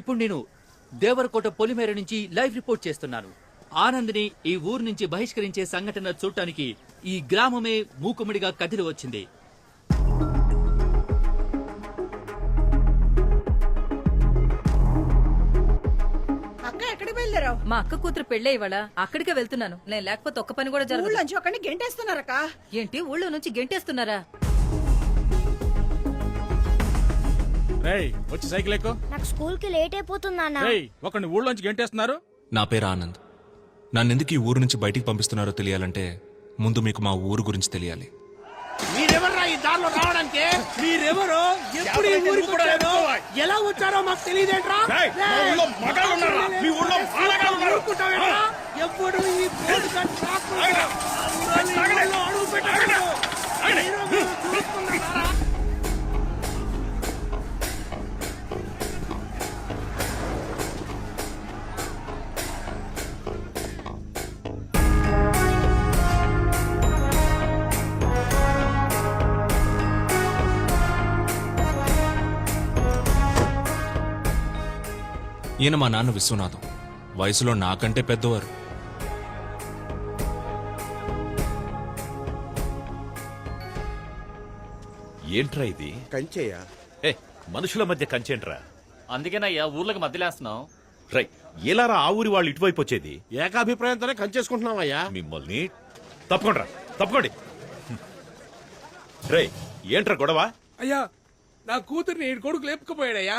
ఇప్పుడు నేను దేవరకోట పొలిమేర నుంచి లైవ్ రిపోర్ట్ చేస్తున్నాను. ఆనంద్ని ఈ ఊరు నుంచి బహిష్కరించే సంఘటన చూడటానికి ఈ గ్రామమే మూకుముడిగా కదిలి వచ్చింది. అక్క ఎక్కడికి వెళ్ళారావు మా అక్క కూతురు పెళ్ళే ఇవాళ. అక్కడికే వెళ్తున్నాను. నేను లేకపోతే ఒక్క పని కూడా జరగదు. గెంటేస్తున్నారక్క? ఏంటి ఊళ్ళో నుంచి గెంటేస్తున్నారా? రేయ్ వచ్చి సైకిల్ ఎక్కు. నాకు స్కూల్కి లేట్ అయిపోతుంది నాన్న. రేయ్ ఒకరిని ఊళ్ళోంచి గెంటేస్తున్నారు? నా పేరు ఆనంద్. నన్నెందుకు ఈ ఊరు నుంచి బయటికి పంపిస్తున్నారో తెలియాలంటే ముందు మీకు మా ఊరు గురించి తెలియాలి. మీరెవర్రా ఈ దారిలో రావడానికి? మీరెవరు? ఎప్పుడు ఈ ఊరికి వచ్చారో? ఎలా వచ్చారో మాకు తెలియదేంట్రా? ఎప్పుడు ఈ బోర్డు కట్ రాకుండా అందరూ ఈ ఊళ్ళో అడుగు పెట్టారు ఈయన మా నాన్న విశ్వనాథం. వయసులో నాకంటే పెద్దవారు. ఏంట్రా ఇది? కంచేయా ఏ మనుషుల మధ్య కంచేంట్రా? అందుకేనయ్యా ఊర్లకు మధ్యలేస్తున్నాం రై ఎలారా ఆ ఊరి వాళ్ళు ఇటువైపు వచ్చేది? ఏకాభిప్రాయంతోనే కంచేసుకుంటున్నావయ్యా. మిమ్మల్ని తప్పకుండా తప్పకోండి. రై ఏంట్రా గొడవ? అయ్యా నా కూతుర్ని ఈడు కొడుకు లేపుకుపోయాడయ్యా.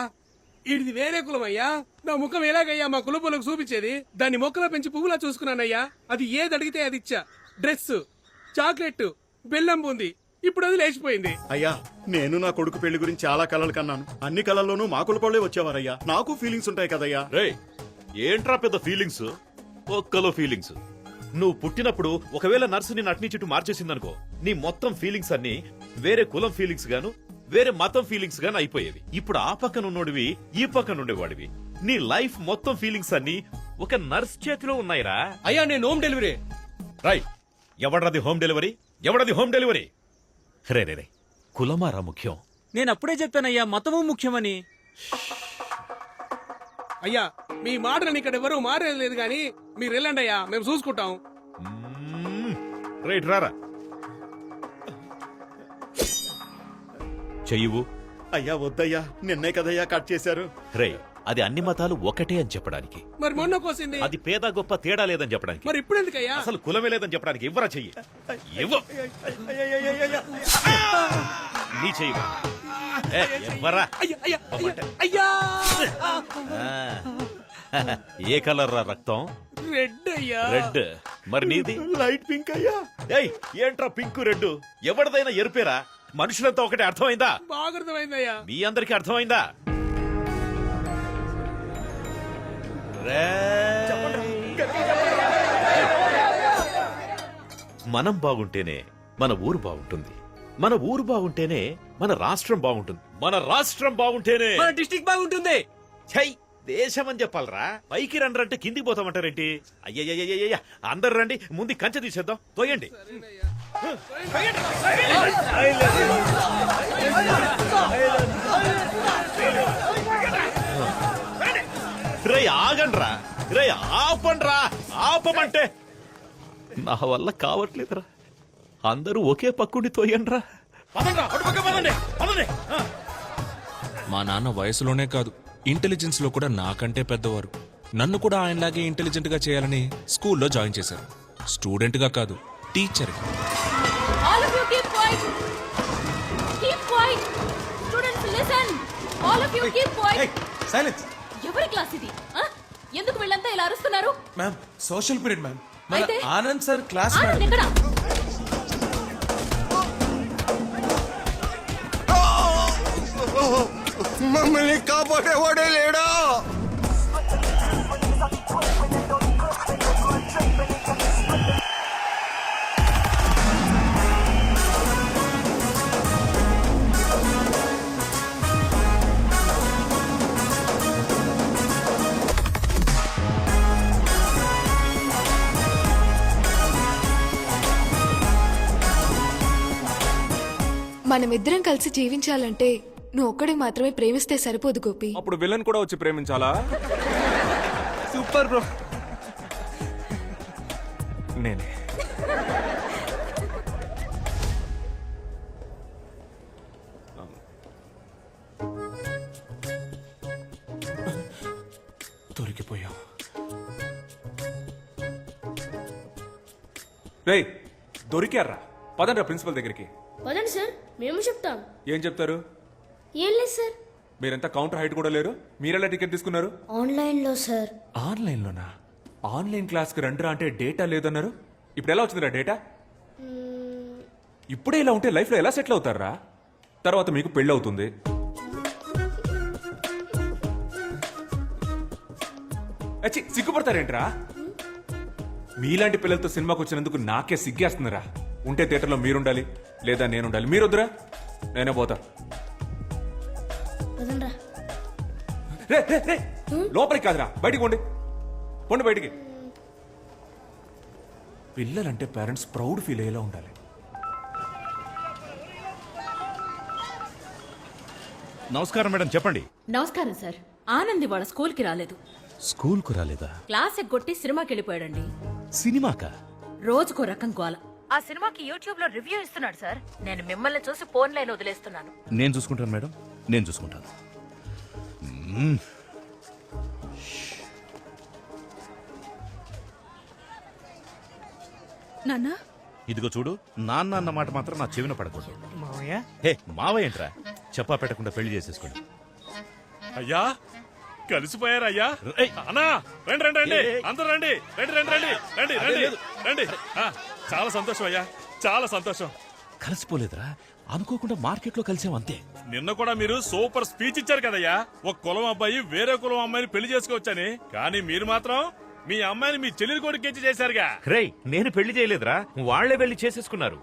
ఈడిది వేరే కులం అయ్యా నా ముఖం ఎలాగయ్యా? మా కులపోలకు చూపించేది. దాన్ని మొక్కలో పెంచి పువ్వులా చూసుకున్నానయ్యా. అది ఏది అడిగితే అది ఇచ్చా. డ్రెస్ చాక్లెట్ బెల్లం బూంది. ఇప్పుడు అది లేచిపోయింది. అయ్యా నేను నా కొడుకు పెళ్ళి గురించి చాలా కలలు కన్నాను. అన్ని కళల్లోనూ మా కులపళ్ళే వచ్చేవారయ్యా. నాకు ఫీలింగ్స్ ఉంటాయి కదయ్యా. రే ఏంట్రా పెద్ద ఫీలింగ్స్ ఒక్కలో ఫీలింగ్స్ నువ్వు పుట్టినప్పుడు ఒకవేళ నర్సు ని నటిని చుట్టూ మార్చేసిందనుకో నీ మొత్తం ఫీలింగ్స్ అన్ని వేరే కులం ఫీలింగ్స్ గాను వేరే మతం ఫీలింగ్స్ గాను అయిపోయేవి ఇప్పుడు ఆ పక్కన ఉన్నోడివి ఈ పక్కన ఉండేవాడివి. నీ లైఫ్ మొత్తం ఫీలింగ్స్ అన్ని ఒక నర్స్ చేతిలో ఉన్నాయిరా. అయ్యా నేను హోమ్ డెలివరీ రై ఎవడది హోమ్ డెలివరీ ఎవడది హోమ్ డెలివరీ రే రే రే కులమారా ముఖ్యం. నేను అప్పుడే చెప్పానయ్యా మతము ముఖ్యమని. అయ్యా మీ మాటని ఇక్కడ ఎవరు మారేది కానీ మీరు వెళ్ళండి అయ్యా మేము చూసుకుంటాం. రైట్ రారా. చెయ్యవు అయ్యా వద్దయ్యా నిన్నే కదయ్యా కట్ చేశారు. రే అది అన్ని మతాలు ఒకటే అని చెప్పడానికి. మరి మొన్న కోసింది. అది పేద గొప్ప తేడా లేదని చెప్పడానికి. మరి ఇప్పుడు ఎందుకయ్యా? అసలు కులమే లేదని చెప్పడానికి ఇవ్వరా చెయ్యి. ఇవ్వు. నీ చెయ్యి. ఏ, ఇవ్వరా అయ్యా. ఏ కలర్ రా రక్తం? రెడ్ అయ్యా. రెడ్ మరి నీది? లైట్ పింక్ అయ్యా. ఏయ్ ఏంట్రా పింక్ రెడ్ ఎవరిదైనా ఎరుపేరా? మనుషులంతా ఒకటే అర్థమైందా? బాగా అర్థమైందయ్యా మీ అందరికి అర్థమైందా? మనం బాగుంటేనే మన ఊరు బాగుంటుంది. మన ఊరు బాగుంటేనే మన రాష్ట్రం బాగుంటుంది. మన రాష్ట్రం బాగుంటేనే మన డిస్టిక్ బాగుంటుంది. ఛై! దేశం అని చెప్పాలరా? పైకి రండి అంటే కిందికి పోతామంటారేంటి? అయ్యయ్యయ్యయ్య అందరు రండి ముందు కంచె తీసేద్దాం. తోయండి. రే ఆగండ్రా. రే ఆపండ్రా. ఆపమంటే నా వల్ల కావట్లేదురా. అందరూ ఒకే పక్కుండి తోయండ్రా. మా నాన్న వయసులోనే కాదు ఇంటెలిజెన్స్లో కూడా నాకంటే పెద్దవారు. నన్ను కూడా ఆయనలాగే ఇంటెలిజెంట్గా చేయాలని స్కూల్లో జాయిన్ చేశారు. స్టూడెంట్గా కాదు teacher All of you keep quiet. Keep quiet. Students, listen. All of you keep quiet. Silence ఎవరి క్లాస్ ఇది ఆ? ఎందుకు వీళ్ళంతా ఇలా అరుస్తున్నారు మ్యామ్ సోషల్ పీరియడ్ మ్యామ్ మన అయితే? ఆనంద్ సార్ క్లాస్ ఆనంద్ ఎక్కడ మమ్మల్ని కాపాడేవాడే లేడా మనమిద్దరం కలిసి జీవించాలంటే నువ్వు ఒక్కడే మాత్రమే ప్రేమిస్తే సరిపోదు గోపి. అప్పుడు విలన్ కూడా వచ్చి ప్రేమించాలా? Super bro. నేనే. దొరికిపోయాం. రేయ్ దొరికారా? పదండ్రా ప్రిన్సిపల్ దగ్గరికి. పదండి సార్. మేము చెప్తాం. ఏం చెప్తారు? ఏం లేదు సార్. మీరంతా కౌంటర్ హైట్ కూడా లేరు? మీరెలా టికెట్ తీసుకున్నారు? ఆన్లైన్లో సార్. ఆన్లైన్లోనా? ఆన్లైన్ క్లాస్కి రండిరా అంటే డేటా లేదన్నారు? ఇప్పుడు ఎలా వచ్చిందిరా డేటా? ఇప్పుడే ఇలా ఉంటే లైఫ్లో ఎలా సెటిల్ అవుతారా తర్వాత మీకు పెళ్ళి అవుతుంది. అచ్చి సిగ్గుపడతారేంట్రా? మీలాంటి పిల్లలతో సినిమాకి వచ్చినందుకు నాకే సిగ్గేస్తుందిరా. ఉంటే థియేటర్లో మీరుండాలి. లేదా నేనుండాలి. మీరొద్దురా. నేనే పోతా. రే, రే, రే. లోపలికి కాదురా. బయటికి పోండి. పోండి బయటికి. పిల్లలంటే పేరెంట్స్ ప్రౌడ్ ఫీల్ అయ్యేలా ఉండాలి. నమస్కారం మేడం చెప్పండి. నమస్కారం సార్. ఆనంద్ వాళ్ళ స్కూల్కి రాలేదు. స్కూల్కు రాలేదా? క్లాస్ ఎగ్గొట్టి సినిమాకి వెళ్ళిపోయాడండి సినిమాకా? రోజుకో రకం గోల. ఆ సినిమాకి యూట్యూబ్లో రివ్యూ ఇస్తున్నాడు సార్. నేను మిమ్మల్ని చూసి ఫోన్ లైన్ వదిలేస్తున్నాను. నేను చూసుకుంటాను మేడం. నేను చూసుకుంటాను. మ్మ్. నాన్నా? ఇదిగో చూడు నాన్న అన్న మాట మాత్రం నా చెవిన పడకూడదు. హే మావయ్య ఏంట్రా? చెప్పా పెట్టకుండా పెళ్ళి చేసేసుకోండి. అయ్యా కలిసిపోయారు అయ్యా? ఏయ్. అన్నా రండి రండి రండి. ఏయ్, ఏయ్. అందరూ రండి రండి రండి రండి రండి రండి. రండి. ఆ, చాలా సంతోషం అయ్యా. చాలా సంతోషం. కలిసిపోలేదురా. అనుకోకుండా మార్కెట్లో కలిసాం అంతే. నిన్న కూడా మీరు సూపర్ స్పీచ్ ఇచ్చారు కదయ్యా. ఒక కులం అబ్బాయి వేరే కులం అమ్మాయిని పెళ్ళి చేసుకోవచ్చని. కానీ మీరు మాత్రం మీ అమ్మాయిని మీ చెల్లెలి కొడుకు ఇచ్చి చేశారుగా. రేయ్ నేను పెళ్ళి చేయలేదురా. వాళ్ళే పెళ్ళి చేసేసుకున్నారు.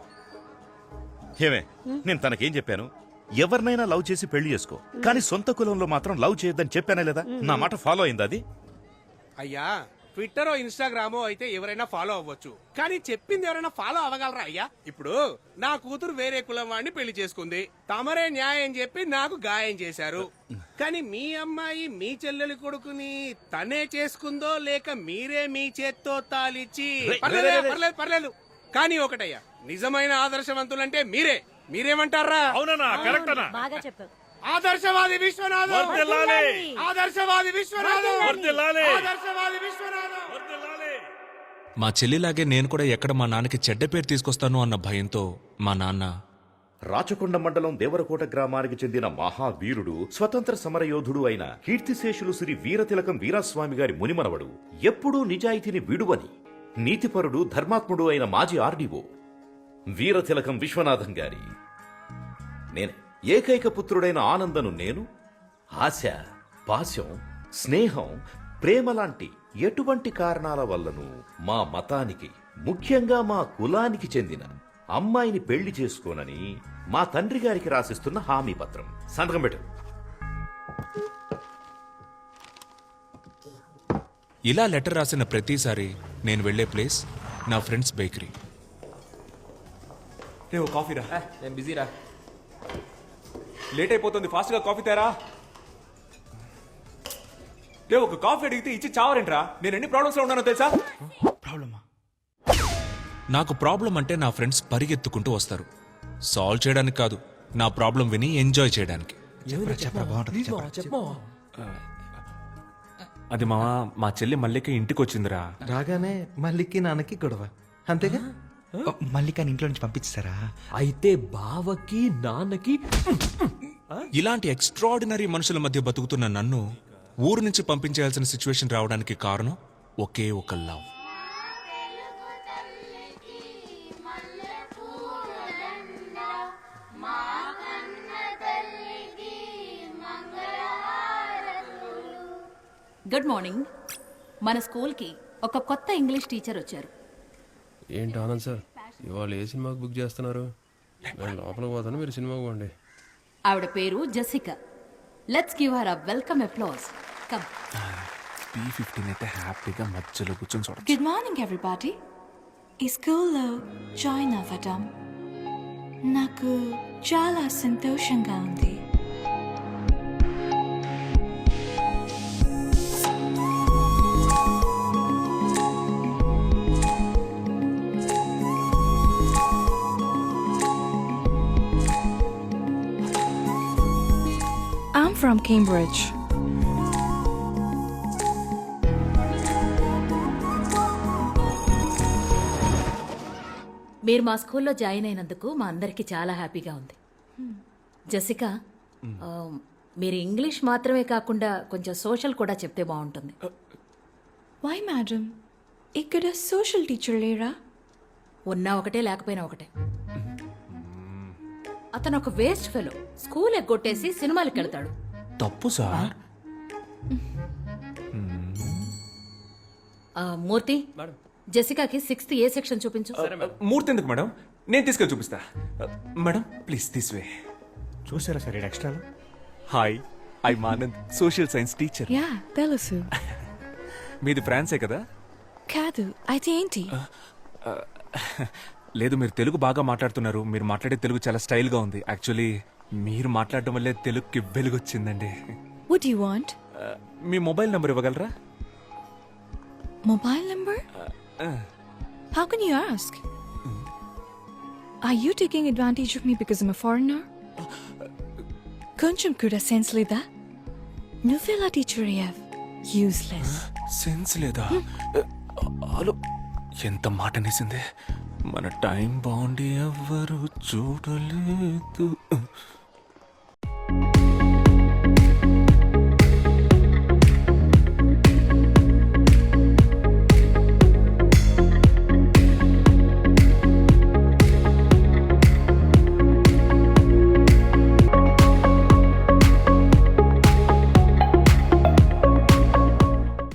ఏమే నేను తనకేం చెప్పాను? ఎవరినైనా లవ్ చేసి పెళ్ళి చేసుకో. కానీ సొంత కులంలో మాత్రం లవ్ చేయొద్దని చెప్పానా లేదా? నా మాట ఫాలో అయిందా అది? అయ్యా ట్విట్టరో ఇన్స్టాగ్రామో అయితే ఎవరైనా ఫాలో అవ్వచ్చు. కానీ చెప్పింది ఎవరైనా ఫాలో అవ్వగలరా అయ్యా? ఇప్పుడు నా కూతురు వేరే కులం వాడిని పెళ్ళి చేసుకుంది. తమరే న్యాయం చెప్పి నాకు గాయం చేశారు. కానీ మీ అమ్మాయి మీ చెల్లెలి కొడుకుని తనే చేసుకుందో లేక మీరే మీ చేత్తో తాలిచ్చి పర్లేదు. పర్లేదు పర్లేదు. కానీ ఒకటయ్యా నిజమైన ఆదర్శవంతులంటే మీరే. మీరేమంటారా? అవునన్నా కరెక్ట్ అన్నా బాగా చెప్పావు. ఆదర్శవాది విశ్వనాథం. ఆదర్శవాది విశ్వనాథం. ఆదర్శవాది. మా చెల్లిలాగే నేను కూడా ఎక్కడ మా నాన్నకి చెడ్డ పేరు తీసుకొస్తాను అన్న భయంతో మా నాన్న రాచకొండ మండలం దేవరకోట గ్రామానికి చెందిన మహావీరుడు స్వతంత్ర సమరయోధుడు అయిన కీర్తిశేషులు శ్రీ వీరతిలకం వీరాస్వామి గారి మునిమనవడు ఎప్పుడూ నిజాయితీని విడువని నీతిపరుడు ధర్మాత్ముడు అయిన మాజీ ఆర్డీఓ వీరతిలకం విశ్వనాథం గారి నేనే ఏకైక పుత్రుడైన ఆనందను నేను? ఆశ పాశం స్నేహం ప్రేమ లాంటి ఎటువంటి కారణాల వల్లను మా మతానికి ముఖ్యంగా మా కులానికి చెందిన అమ్మాయిని పెళ్ళి చేసుకోనని మా తండ్రి గారికి రాసిస్తున్న హామీ పత్రం. సంతకం పెట్టు. ఇలా లెటర్ రాసిన ప్రతిసారి నేను వెళ్ళే ప్లేస్ నా ఫ్రెండ్స్ బేకరీ. రే ఓ కాఫీ రా. నేను బిజీరా లేట్ అయిపోతుంది. ఫాస్ట్గా కాఫీ తేరా? రే ఒక కాఫీ అడిగితే ఇచ్చి చావరేంట్రా? నేను ఎన్ని ప్రాబ్లమ్స్లో ఉన్నానో తెలుసా? ప్రాబ్లమా? నాకు ప్రాబ్లం అంటే నా ఫ్రెండ్స్ పరిగెత్తుకుంటూ వస్తారు. సాల్వ్ చేయడానికి కాదు నా ప్రాబ్లం విని ఎంజాయ్ చేయడానికి. అది మా మా చెల్లి మల్లిక ఇంటికి వచ్చిందిరా రాగానే మల్లికి నాన్నకి గొడవ. అంతేగా? మల్లికాని ఇంట్లో నుంచి పంపించారా అయితే బావకి నాన్నకి ఇలాంటి ఎక్స్ట్రాడినరీ మనుషుల మధ్య బతుకుతున్న నన్ను ఊరు నుంచి పంపించేయాల్సిన సిచ్యువేషన్ రావడానికి కారణం ఒకే ఒక లవ్. Good morning. మన స్కూల్కి ఒక కొత్త ఇంగ్లీష్ టీచర్ వచ్చారు. ఏంటి ఆనంద్ సార్? ఇవాళ ఏ సినిమాకి బుక్ చేస్తున్నారు? నేను లోపలికి పోతాను మీరు సినిమాకి పోండి. ఆవిడ పేరు Jessica let's give her a welcome applause come B fifteen అయితే హ్యాపీగా మధ్యలో కూర్చొని చూడ గుడ్ మార్నింగ్ ఎవ్రీబాడీ ఈ స్కూల్లో జాయిన్ అవ్వడం నాకు చాలా సంతోషంగా ఉంది. From Cambridge. మీరు మా స్కూల్లో జాయిన్ అయినందుకు మా అందరికి చాలా హ్యాపీగా ఉంది. జసికా ఆ, మీరు ఇంగ్లీష్ మాత్రమే కాకుండా కొంచెం సోషల్ కూడా చెప్తే బాగుంటుంది. Why, madam? ఇక్కడ సోషల్ టీచర్ లేరా? ఉన్నా ఒకటే లేకపోయినా ఒకటే. అతను ఒక వేస్ట్ ఫెలో స్కూల్ ఎగ్గొట్టేసి సినిమాలకు వెళ్తాడు తప్పు సార్. ఆ, మూర్తి జెసికాకి సిక్స్త్ ఏ సెక్షన్ చూపించు. మూర్తి ఎందుకు మేడం? నేను తీసుకెళ్ళి చూపిస్తా. మేడం ప్లీజ్ దిస్ వే చూసారా సార్ ఎక్స్ట్రాలు hi I Manand social science teacher yeah తెలుసు మీది ఫ్రాన్సే కదా? కాదు అయితే ఏంటి? లేదు మీరు తెలుగు బాగా మాట్లాడుతున్నారు. మీరు మాట్లాడే తెలుగు చాలా స్టైల్గా ఉంది. యాక్చువల్లీ మీరు మాట్లాడడం వల్లే తెలుగుకి వెలుగొచ్చిందండి. వుడ్ యు వాంట్ మీ మొబైల్ నెంబర్ ఇవ్వగలరా? Mobile number How can you ask? Are you taking advantage of me because I'm a foreigner? కొంచెం కూడా సెన్స్ లేదా నువ్వెలా టీచర్ అయ్యావ్ యూస్లెస్ సెన్స్ లేదా హలో ఎంత మాట అనేసింది? మన టైం బాగుండి ఎవ్వరు చూడలేదు.